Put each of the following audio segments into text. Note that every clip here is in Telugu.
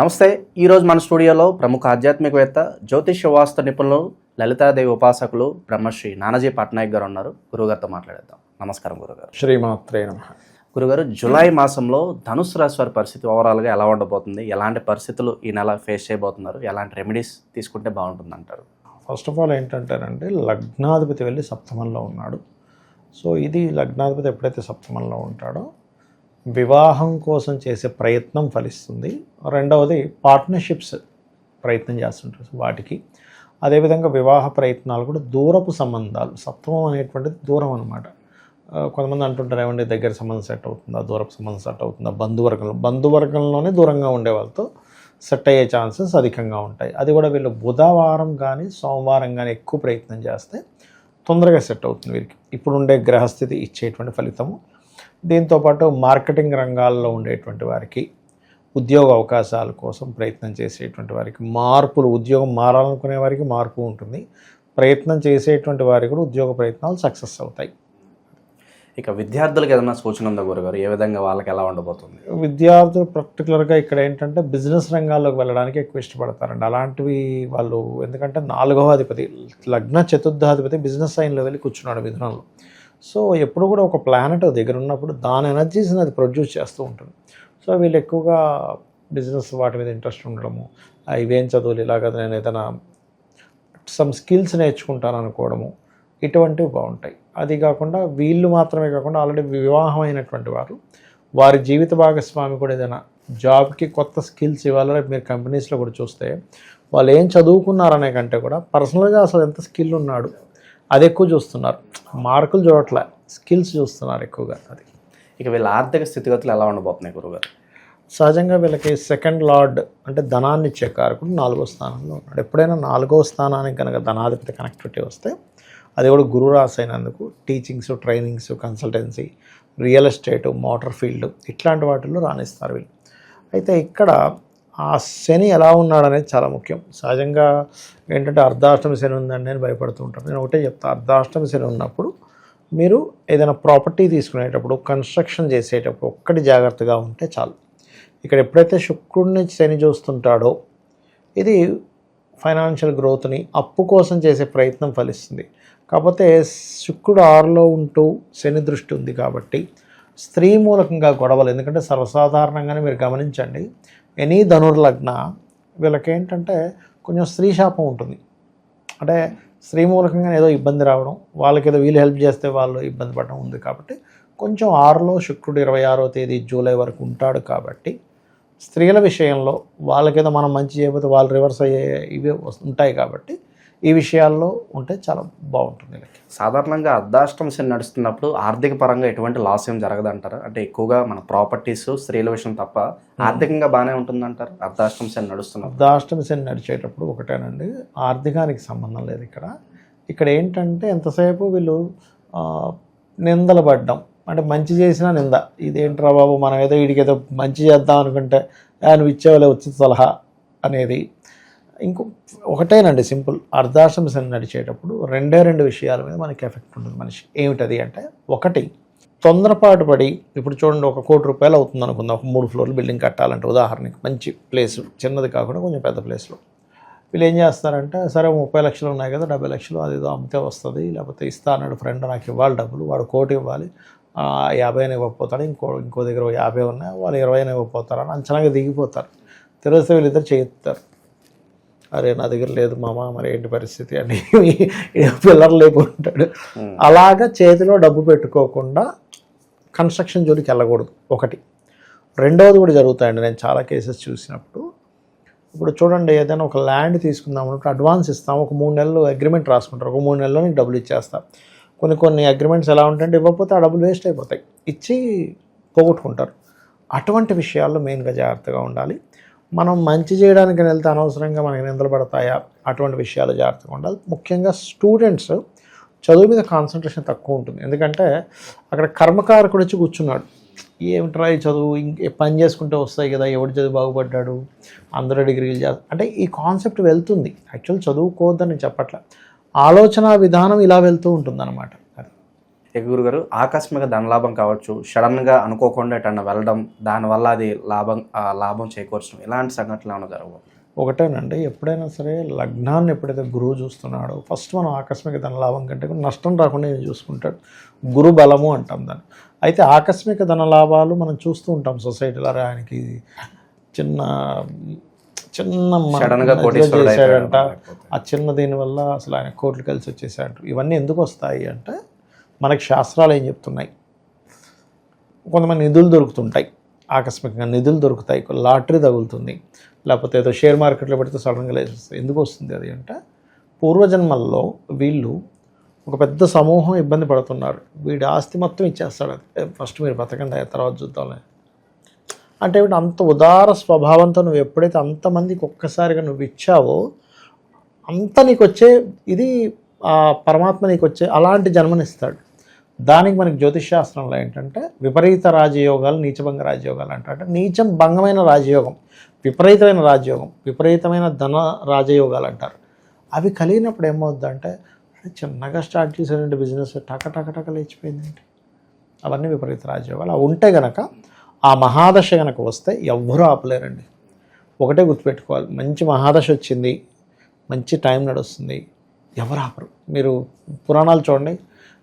నమస్తే ఈరోజు మన స్టూడియోలో ప్రముఖ ఆధ్యాత్మికవేత్త జ్యోతిష్య వాస్తు నిపుణులు లలితాదేవి ఉపాసకులు బ్రహ్మశ్రీ నానాజీ పట్నాయక్ గారు ఉన్నారు. గురుగారితో మాట్లాడేద్దాం. నమస్కారం గురుగారు. శ్రీమాత్రే నమ. గురుగారు జూలై మాసంలో ధనుసు రాశి వారి పరిస్థితి ఓవరాల్గా ఎలా ఉండబోతుంది? ఎలాంటి పరిస్థితులు ఈ నెల ఫేస్ చేయబోతున్నారు? ఎలాంటి రెమెడీస్ తీసుకుంటే బాగుంటుంది అంటారు? ఫస్ట్ ఆఫ్ ఆల్ ఏంటంటేనంటే లగ్నాధిపతి వెళ్ళి సప్తమంలో ఉన్నాడు. సో ఇది లగ్నాధిపతి ఎప్పుడైతే సప్తమంలో ఉంటాడో వివాహం కోసం చేసే ప్రయత్నం ఫలిస్తుంది. రెండవది పార్ట్నర్షిప్స్ ప్రయత్నం చేస్తుంటారు వాటికి. అదేవిధంగా వివాహ ప్రయత్నాలు కూడా దూరపు సంబంధాలు సత్వం అనేటువంటిది దూరం అనమాట కొంతమంది అంటుంటారు ఏమంటే దగ్గర సంబంధం సెట్ అవుతుందా? దూరపు సంబంధం సెట్ అవుతుందా? బంధువర్గంలో బంధువర్గంలోనే దూరంగా ఉండే వాళ్ళతో సెట్ అయ్యే ఛాన్సెస్ అధికంగా ఉంటాయి. అది కూడా వీళ్ళు బుధవారం కానీ సోమవారం కానీ ఎక్కువ ప్రయత్నం చేస్తే తొందరగా సెట్ అవుతుంది వీరికి. ఇప్పుడు ఉండే గ్రహస్థితి ఇచ్చేటువంటి ఫలితము. దీంతోపాటు మార్కెటింగ్ రంగాల్లో ఉండేటువంటి వారికి ఉద్యోగ అవకాశాల కోసం ప్రయత్నం చేసేటువంటి వారికి మార్పులు ఉద్యోగం మారాలనుకునే వారికి మార్పు ఉంటుంది. ప్రయత్నం చేసేటువంటి వారికి కూడా ఉద్యోగ ప్రయత్నాలు సక్సెస్ అవుతాయి. ఇక విద్యార్థులకు ఏదైనా సూచన ఉందా గురుగారు? ఏ విధంగా వాళ్ళకి ఎలా ఉండబోతుంది? విద్యార్థులు పర్టికులర్గా ఇక్కడ ఏంటంటే బిజినెస్ రంగాల్లోకి వెళ్ళడానికి ఎక్కువ ఇష్టపడతారండి. అలాంటివి వాళ్ళు ఎందుకంటే నాలుగవ అధిపతి లగ్న చతుర్థాధిపతి బిజినెస్ సైన్లో వెళ్ళి కూర్చున్నాడు మిథునంలో సో ఎప్పుడు కూడా ఒక ప్లానెట్ దగ్గర ఉన్నప్పుడు దాని ఎనర్జీస్ని అది ప్రొడ్యూస్ చేస్తూ ఉంటుంది. సో వీళ్ళు ఎక్కువగా బిజినెస్ వాటి మీద ఇంట్రెస్ట్ ఉండడము ఇవేం చదువులు ఇలాగ నేను ఏదైనా సమ్ స్కిల్స్ నేర్చుకుంటాను అనుకోవడము ఇటువంటివి బాగుంటాయి. అది కాకుండా వీళ్ళు మాత్రమే కాకుండా ఆల్రెడీ వివాహం అయినటువంటి వారు వారి జీవిత భాగస్వామి కూడా ఏదైనా జాబ్కి కొత్త స్కిల్స్ ఇవ్వాలని మీరు కంపెనీస్లో కూడా చూస్తే వాళ్ళు ఏం చదువుకున్నారనే కంటే కూడా పర్సనల్గా అసలు ఎంత స్కిల్ ఉన్నాడు అది ఎక్కువ చూస్తున్నారు. మార్కులు చూడట్లే స్కిల్స్ చూస్తున్నారు ఎక్కువగా అది. ఇక వీళ్ళ ఆర్థిక స్థితిగతులు ఎలా ఉండబోతున్నాయి గురుగారు సహజంగా వీళ్ళకి సెకండ్ లార్డ్ అంటే ధనాన్ని ఇచ్చే కారకుడు నాలుగో స్థానంలో ఉన్నాడు. ఎప్పుడైనా నాలుగో స్థానానికి కనుక ధనాధిపతి కనెక్టివిటీ వస్తే అది కూడా గురు రాసి అయినందుకు teachings trainings consultancy real estate motor field ఇట్లాంటి వాటిల్లో రాణిస్తారు వీళ్ళు. అయితే ఇక్కడ ఆ శని ఎలా ఉన్నాడు అనేది చాలా ముఖ్యం. సహజంగా ఏంటంటే అర్ధాష్టమి శని ఉందని నేను భయపడుతూ ఉంటాను. నేను ఒకటే చెప్తా అర్ధాష్టమి శని ఉన్నప్పుడు మీరు ఏదైనా ప్రాపర్టీ తీసుకునేటప్పుడు కన్స్ట్రక్షన్ చేసేటప్పుడు ఒక్కటి జాగ్రత్తగా ఉంటే చాలు. ఇక్కడ ఎప్పుడైతే శుక్రుడిని శని చూస్తుంటాడో ఇది ఫైనాన్షియల్ గ్రోత్ని అప్పు కోసం చేసే ప్రయత్నం ఫలిస్తుంది. కాకపోతే శుక్రుడు ఆరులో ఉంటూ శని దృష్టి ఉంది కాబట్టి స్త్రీ మూలకంగా గొడవలు. ఎందుకంటే సర్వసాధారణంగానే మీరు గమనించండి. ఎనీ ధనుర్లగ్న వీళ్ళకేంటంటే కొంచెం స్త్రీ శాపం ఉంటుంది. అంటే స్త్రీ మూలకంగా ఏదో ఇబ్బంది రావడం వాళ్ళకి ఏదో వీళ్ళు హెల్ప్ చేస్తే వాళ్ళు ఇబ్బంది పడడం ఉంది కాబట్టి కొంచెం ఆరులో శుక్రుడు ఇరవై ఆరో తేదీ జూలై వరకు ఉంటాడు కాబట్టి స్త్రీల విషయంలో వాళ్ళకేదో మనం మంచి చేయకపోతే వాళ్ళు రివర్స్ అయ్యే ఇవి ఉంటాయి కాబట్టి ఈ విషయాల్లో ఉంటే చాలా బాగుంటుంది సాధారణంగా అర్ధాష్టమ శని నడుస్తున్నప్పుడు ఆర్థిక పరంగా ఎటువంటి లాస్ ఏం జరగదంటారు? అంటే ఎక్కువగా మన ప్రాపర్టీస్ స్త్రీల విషయం తప్ప ఆర్థికంగా బాగానే ఉంటుందంటారు? అర్ధాష్టమ శని నడుస్తున్నప్పుడు. అర్ధాష్టమి శని నడిచేటప్పుడు ఒకటేనండి. ఆర్థికానికి సంబంధం లేదు ఇక్కడ. ఇక్కడ ఏంటంటే ఎంతసేపు వీళ్ళు నిందలు పడ్డం అంటే మంచి చేసినా నింద. ఇదేంట్రా బాబు మనం ఏదో వీడికి ఏదో మంచి చేద్దాం అనుకుంటే "ఆ, నువ్వు ఇచ్చేవాళ్ళే వచ్చి సలహా అనేది. ఇంకో ఒకటేనండి సింపుల్. అర్ధాష్టమి శని నడిచేటప్పుడు రెండే రెండు విషయాల మీద మనకి ఎఫెక్ట్ ఉంటుంది మనిషి. ఏమిటది అంటే ఒకటి తొందరపాటు పడి ఇప్పుడు చూడండి ఒక కోటి రూపాయలు అవుతుంది అనుకుందాం ఒక మూడు ఫ్లోర్లు బిల్డింగ్ కట్టాలంటే. ఉదాహరణకి మంచి ప్లేస్ చిన్నది కాకుండా కొంచెం పెద్ద ప్లేస్లో. వీళ్ళు ఏం చేస్తారంటే సరే ముప్పై లక్షలు ఉన్నాయి కదా డెబ్బై లక్షలు అది ఏదో అమ్మితే వస్తుంది లేకపోతే ఇస్తా అన్నాడు ఫ్రెండ్ నాకు ఇవ్వాలి డబ్బులు వాడు కోటి ఇవ్వాలి యాభై అని ఇవ్వకపోతాడు ఇంకో ఇంకో దగ్గర యాభై ఉన్నాయి వాళ్ళు ఇరవై అని ఇవ్వకపోతారు అని అంచనాగా దిగిపోతారు. తెలిస్తే వీళ్ళిద్దరు చేయిస్తారు. అరే నా దగ్గర లేదు మామ మరి ఏంటి పరిస్థితి అని పిల్లలు లేకుంటాడు. అలాగా చేతిలో డబ్బు పెట్టుకోకుండా కన్స్ట్రక్షన్ జోలికి వెళ్ళకూడదు ఒకటి. రెండవది కూడా జరుగుతాయండి నేను చాలా కేసెస్ చూసినప్పుడు. ఇప్పుడు చూడండి ఏదైనా ఒక ల్యాండ్ తీసుకుందాం అనుకుంటే అడ్వాన్స్ ఇస్తాం ఒక మూడు నెలలు అగ్రిమెంట్ రాసుకుంటారు ఒక మూడు నెలల్లో నీకు డబ్బులు ఇచ్చేస్తాం. కొన్ని కొన్ని అగ్రిమెంట్స్ ఎలా ఉంటాయంటే ఇవ్వకపోతే ఆ డబ్బులు వేస్ట్ అయిపోతాయి ఇచ్చి పోగొట్టుకుంటారు. అటువంటి విషయాల్లో మెయిన్గా జాగ్రత్తగా ఉండాలి. మనం మంచి చేయడానికి వెళ్తే అనవసరంగా మనకి నిందలు పడతాయా? అటువంటి విషయాలు జాగ్రత్తగా ఉండాలి. ముఖ్యంగా స్టూడెంట్స్ చదువు మీద కాన్సన్ట్రేషన్ తక్కువ ఉంటుంది. ఎందుకంటే అక్కడ కర్మకారకుడు వచ్చి కూర్చున్నాడు. ఏమిట్రా ఈ చదువు? ఇంకే పని చేసుకుంటే వస్తాయి కదా ఎవడు చదువు బాగుపడ్డాడు? అందరూ డిగ్రీలు చేస్తారు అంటే ఈ కాన్సెప్ట్ వెళ్తుంది. యాక్చువల్ చదువుకోవద్దని నేను చెప్పట్లే. ఆలోచన విధానం ఇలా వెళ్తూ ఉంటుంది ఇక గురుగారు ఆకస్మిక ధనలాభం కావచ్చు సడన్గా అనుకోకుండా ఎటన్నా వెళ్ళడం దానివల్ల అది లాభం లాభం చేకూర్చడం ఇలాంటి సంఘటనలు ఏమైనా జరగవు? ఒకటేనండి ఎప్పుడైనా సరే లగ్నాన్ని ఎప్పుడైతే గురువు చూస్తున్నాడో ఫస్ట్ మనం ఆకస్మిక ధన లాభం కంటే నష్టం రాకుండా చూసుకుంటాడు? గురు బలము అంటాం దాన్ని. అయితే ఆకస్మిక ధన లాభాలు మనం చూస్తూ ఉంటాం సొసైటీలో ఆయనకి చిన్న చిన్న చేశాడంట. ఆ చిన్న దీని వల్ల అసలు ఆయన కోట్లు కలిసి వచ్చేసాడు ఇవన్నీ ఎందుకు వస్తాయి అంటే మనకి శాస్త్రాలు ఏం చెప్తున్నాయి? కొంతమంది నిధులు దొరుకుతుంటాయి. ఆకస్మికంగా నిధులు దొరుకుతాయి. లాటరీ తగులుతుంది. లేకపోతే ఏదో షేర్ మార్కెట్లో పెడితే సడన్గా లేచేస్తుంది ఎందుకు వస్తుంది అది అంటే? పూర్వజన్మల్లో వీళ్ళు ఒక పెద్ద సమూహం ఇబ్బంది పడుతున్నారు. వీడి ఆస్తి మొత్తం ఇచ్చేస్తాడు అది. ఫస్ట్ మీరు బతకండి ఆ తర్వాత చూద్దాంలే. అంటే అంత ఉదార స్వభావంతో నువ్వు ఎప్పుడైతే అంతమందికి ఒక్కసారిగా నువ్వు ఇచ్చావో అంత నీకు వచ్చే ఇది ఆ పరమాత్మ నీకు వచ్చే అలాంటి జన్మనిస్తాడు. దానికి మనకి జ్యోతిష్ శాస్త్రంలో ఏంటంటే విపరీత రాజయోగాలు నీచభంగ రాజయోగాలు అంటారు అంటే నీచం భంగమైన రాజయోగం విపరీతమైన రాజయోగం విపరీతమైన ధన రాజయోగాలు అంటారు. అవి కలిగినప్పుడు ఏమవుద్దంటే చిన్నగా స్టార్ట్ చేసేటువంటి బిజినెస్ టక టక టక లేచిపోయిందండి. అవన్నీ విపరీత రాజయోగాలు. అవి ఉంటే గనక ఆ మహాదశ గనక వస్తే ఎవ్వరూ ఆపలేరండి. ఒకటే గుర్తుపెట్టుకోవాలి. మంచి మహాదశ వచ్చింది మంచి టైం నడుస్తుంది ఎవరు ఆపరు. మీరు పురాణాలు చూడండి.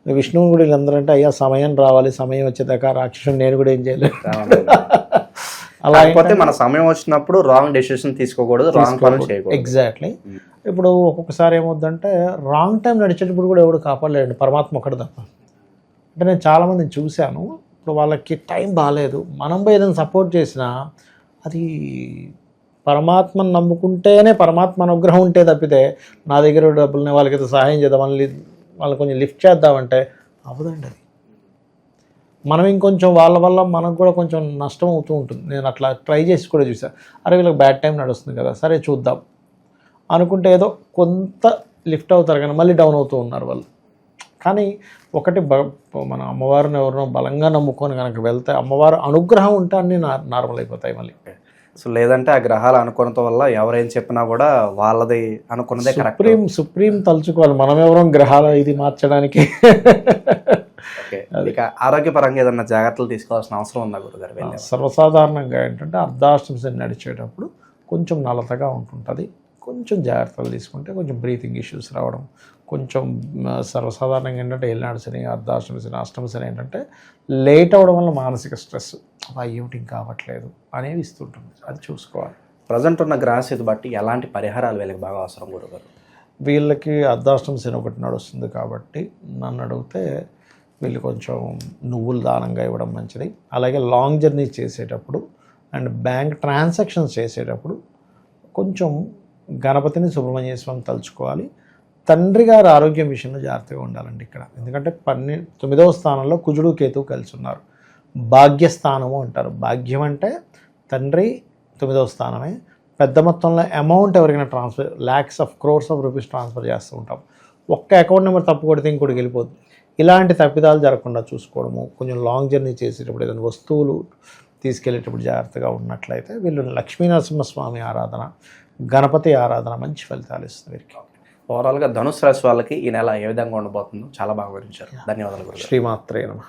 విష్ణువు కూడా వీళ్ళందరూ అంటే అయ్యా సమయం రావాలి సమయం వచ్చేదాకా రాక్షసుని నేను కూడా ఏం చేయలేదు అలా కాకపోతే మన సమయం వచ్చినప్పుడు రాంగ్ డెసిషన్ తీసుకోకూడదు రాంగ్ పనులు చేయకూడదు. ఎగ్జాక్ట్లీ ఇప్పుడు ఒక్కొక్కసారి ఏమవుద్దంటే రాంగ్ టైం నడిచేటప్పుడు కూడా ఎవడు కాపాడలేడు పరమాత్మ ఒకటి తప్ప. అంటే నేను చాలామందిని చూశాను ఇప్పుడు వాళ్ళకి టైం బాగాలేదు మనం పోయి ఏదైనా సపోర్ట్ చేసినా అది పరమాత్మను నమ్ముకుంటేనే పరమాత్మ అనుగ్రహం ఉంటే తప్పితే నా దగ్గర డబ్బులు ఉన్నాయి, వాళ్ళకి సహాయం చేద్దాం వాళ్ళు కొంచెం లిఫ్ట్ చేద్దామంటే అవదండి అది. మనం ఇంకొంచెం వాళ్ళ వల్ల మనకు కూడా కొంచెం నష్టం అవుతూ ఉంటుంది. నేను అట్లా ట్రై చేసి కూడా చూసాను అరే వీళ్ళకి బ్యాడ్ టైం నడుస్తుంది కదా సరే చూద్దాం. అనుకుంటే ఏదో కొంత లిఫ్ట్ అవుతారు కానీ మళ్ళీ డౌన్ అవుతూ ఉన్నారు వాళ్ళు. కానీ ఒకటి బ మన అమ్మవారిని ఎవరినో బలంగా నమ్ముకొని కనుక వెళ్తే అమ్మవారు అనుగ్రహం ఉంటే అన్నీ నార్ నార్మల్ అయిపోతాయి మళ్ళీ. సో లేదంటే ఆ గ్రహాల అనుకోవడంతో వల్ల ఎవరేం చెప్పినా కూడా వాళ్ళది అనుకున్నదే కరెక్ట్ సుప్రీం సుప్రీం తలుచుకోవాలి. మనం ఎవరో గ్రహాల ఇది మార్చడానికి? ఇక ఆరోగ్యపరంగా ఏదన్నా జాగ్రత్తలు తీసుకోవాల్సిన అవసరం ఉందా గురుగారు? సర్వసాధారణంగా ఏంటంటే అర్ధాష్టమి నడిచేటప్పుడు కొంచెం నలతగా ఉంటుంటుంది. కొంచెం జాగ్రత్తలు తీసుకుంటే కొంచెం బ్రీతింగ్ ఇష్యూస్ రావడం. కొంచెం సర్వసాధారణంగా ఏంటంటే ఏలినాడు శని అర్ధాష్టమి శని అష్టమి శని ఏంటంటే లేట్ అవ్వడం వల్ల మానసిక స్ట్రెస్ ఏమిటి ఇంకా అవ్వట్లేదు అనేవి ఇస్తుంటుంది. అది చూసుకోవాలి. ప్రజెంట్ ఉన్న గ్రహస్థితి బట్టి ఎలాంటి పరిహారాలు వీళ్ళకి బాగా అవసరం గురుగారు వీళ్ళకి అర్ధాష్టమి శని ఒకటి నడుస్తుంది కాబట్టి నన్ను అడిగితే వీళ్ళు కొంచెం నువ్వులు దానంగా ఇవ్వడం మంచిది. అలాగే లాంగ్ జర్నీ చేసేటప్పుడు అండ్ బ్యాంక్ ట్రాన్సాక్షన్స్ చేసేటప్పుడు కొంచెం గణపతిని సుబ్రహ్మణ్యేశ్వరం తలుచుకోవాలి. తండ్రి గారి ఆరోగ్యం విషయంలో జాగ్రత్తగా ఉండాలండి ఇక్కడ. ఎందుకంటే పన్నె తొమ్మిదవ స్థానంలో కుజుడు కేతువు కలిసి ఉన్నారు. భాగ్యస్థానము అంటారు. భాగ్యం అంటే తండ్రి తొమ్మిదవ స్థానమే. పెద్ద మొత్తంలో అమౌంట్ ఎవరికైనా transfer lakhs of crores of rupees transfer చేస్తూ ఉంటాం. ఒక్క అకౌంట్ నెంబర్ తప్పు కొడితే ఇంకోటికి వెళ్ళిపోతుంది ఇలాంటి తప్పిదాలు జరగకుండా చూసుకోవడము కొంచెం లాంగ్ జర్నీ చేసేటప్పుడు ఏదైనా వస్తువులు తీసుకెళ్ళేటప్పుడు జాగ్రత్తగా ఉన్నట్లయితే వీళ్ళు లక్ష్మీనరసింహస్వామి ఆరాధన గణపతి ఆరాధన మంచి ఫలితాలు ఇస్తుంది వీరికి. ఓవరాల్గా ధనుసు రాశి వాళ్ళకి ఈ నెల ఏ విధంగా ఉండబోతుందో చాలా బాగా వివరించారు. ధన్యవాదాలు శ్రీమాత్రే నమ.